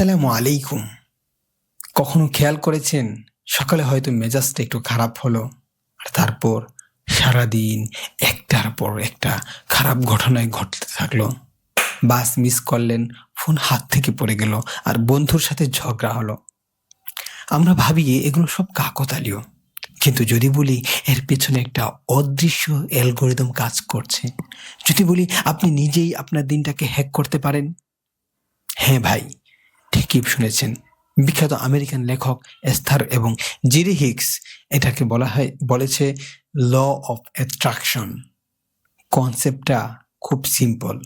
আসসালামু আলাইকুম। কখনো খেয়াল করেছেন? সকালে হয়তো মেজাজটা একটু খারাপ হলো, আর তারপর সারাদিন একটার পর একটা খারাপ ঘটনায় ঘটতে থাকল। বাস মিস করলেন ফোন হাত থেকে পড়ে গেল, আর বন্ধুর সাথে ঝগড়া হলো। আমরা ভাবি এগুলো সব কাকতালীয়। কিন্তু যদি বলি এর পেছনে একটা অদৃশ্য অ্যালগোরিদম কাজ করছে। যদি বলি আপনি নিজেই আপনার দিনটাকে হ্যাক করতে পারেন? হ্যাঁ ভাই ঠিকই শুনেছেন। বিখ্যাত আমেরিকান লেখক এস্থার এবং জিরি হিক্স এটাকে বলা হয়, বলেছে, ল অফ অ্যাট্রাকশন কনসেপ্টটা খুব সিম্পল।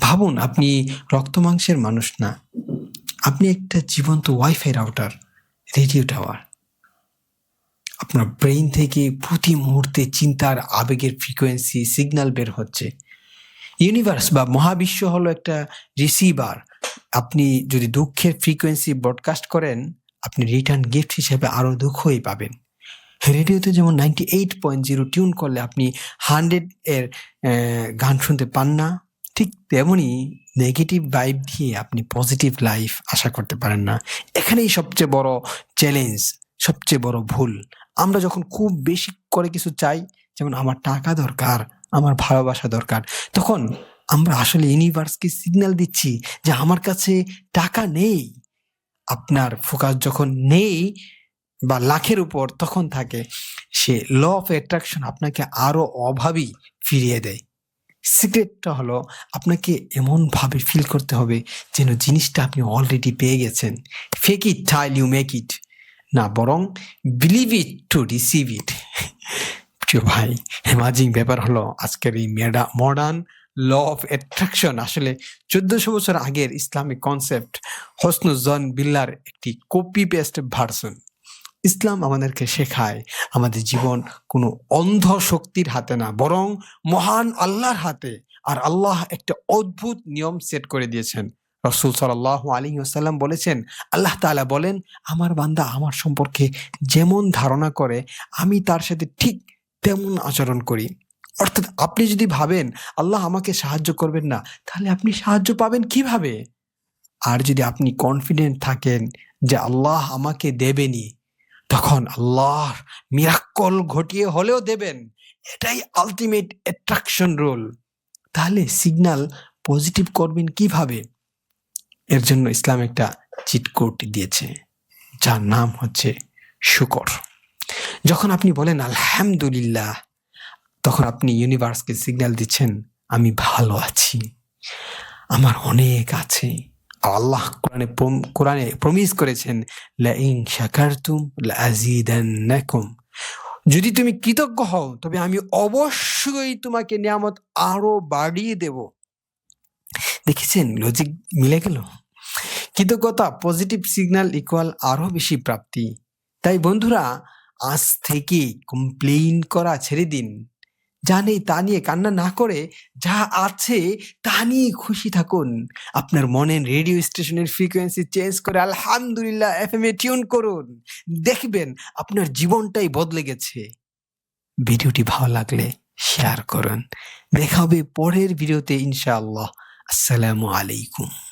ভাবুন, আপনি রক্ত মাংসের মানুষ না। আপনি একটা জীবন্ত ওয়াইফাই রাউটার, রেডিও টাওয়ার। আপনার ব্রেইন থেকে প্রতি মুহূর্তে চিন্তার আবেগের ফ্রিকোয়েন্সি সিগন্যাল বের হচ্ছে। ইউনিভার্স বা মহাবিশ্ব হলো একটা রিসিভার আপনি যদি দুঃখের ফ্রিকোয়েন্সি ব্রডকাস্ট করেন, আপনি রিটার্ন গিফট হিসেবে আরও দুঃখই পাবেন। রেডিওতে যেমন ninety eight point zero tune করলে আপনি হান্ড্রেড এর গান শুনতে পান না, ঠিক তেমনই নেগেটিভ ভাইব দিয়ে আপনি পজিটিভ লাইফ আশা করতে পারেন না। এখানেই সবচেয়ে বড় চ্যালেঞ্জ সবচেয়ে বড় ভুল। আমরা যখন খুব বেশি করে কিছু চাই, যেমন আমার টাকা দরকার, আমার ভালোবাসা দরকার, তখন আমরা আসলে ইউনিভার্সকে সিগন্যাল দিচ্ছি যে আমার কাছে টাকা নেই। আপনার ফোকাস যখন নেই বা লাখের উপর তখন থাকে, সে ল অফ অ্যাট্রাকশন আপনাকে আরও অভাবী ফিরিয়ে দেয়। সিক্রেটটা হলো আপনাকে এমনভাবে ফিল করতে হবে যেন জিনিসটা আপনি অলরেডি পেয়ে গেছেন। Fake it till you make it না, বরং believe it to receive it প্রিয় ভাই হেমাজিং ব্যাপার হলো আজকের এই মেডা মডার্ন ল অফ অ্যাট্রাকশন। আসলে চোদ্দশো বছর আগের ইসলামিক কনসেপ্ট হসনুজন বিল্লার একটি কপি পেস্ট ভার্সন। ইসলাম আমাদেরকে শেখায় আমাদের জীবন কোনো অন্ধ শক্তির হাতে না, বরং মহান আল্লাহর হাতে। আর আল্লাহ একটা অদ্ভুত নিয়ম সেট করে দিয়েছেন। রসুল সাল্লাহ আলী আসাল্লাম বলেছেন, আল্লাহ তাআলা বলেন, আমার বান্দা আমার সম্পর্কে যেমন ধারণা করে, আমি তার সাথে ঠিক তেমন আচরণ করি অর্থাৎ আপনি যদি ভাবেন, আল্লাহ আমাকে সাহায্য করবেন না, তাহলে আপনি সাহায্য পাবেন কীভাবে? আর যদি আপনি কনফিডেন্ট থাকেন যে আল্লাহ আমাকে দেবেনি তখন আল্লাহ মিরাক্কল ঘটিয়ে হলেও দেবেন। এটাই আলটিমেট অ্যাট্রাকশন রোল তাহলে সিগন্যাল পজিটিভ করবেন কীভাবে? এর জন্য ইসলাম একটা চিটকোট দিয়েছে, যার নাম হচ্ছে শুকর। যখন আপনি বলেন, আলহামদুলিল্লাহ তখন আপনি ইউনিভার্সকে সিগন্যাল দিচ্ছেন, আমি ভালো আছি। আমার অনেক আছে। আল্লাহ কোরআনে কোরআনে প্রমিস করেছেন লাইং শাকারতুম লাজিদান্নাকুম। যদি তুমি কৃতজ্ঞ হও, তবে আমি অবশ্যই তোমাকে নিয়ামত আরও বাড়িয়ে দেব। দেখেছেন লজিক মিলে গেল? কৃতজ্ঞতা পজিটিভ সিগন্যাল ইকুয়াল আরও বেশি প্রাপ্তি। তাই বন্ধুরা, আজ থেকে কমপ্লেইন করা ছেড়ে দিন। নেই তা নিয়ে কান্না না করে যা আছে তা নিয়ে খুশি থাকুন। আপনার মনের রেডিও স্টেশনের ফ্রিকোয়েন্সি চেঞ্জ করে আলহামদুলিল্লাহ এফ এম এ টিউন করুন। দেখবেন আপনার জীবনটাই বদলে গেছে। ভিডিওটি ভালো লাগলে শেয়ার করুন। দেখা হবে পরের ভিডিওতে ইনশাআল্লাহ। আসসালামু আলাইকুম।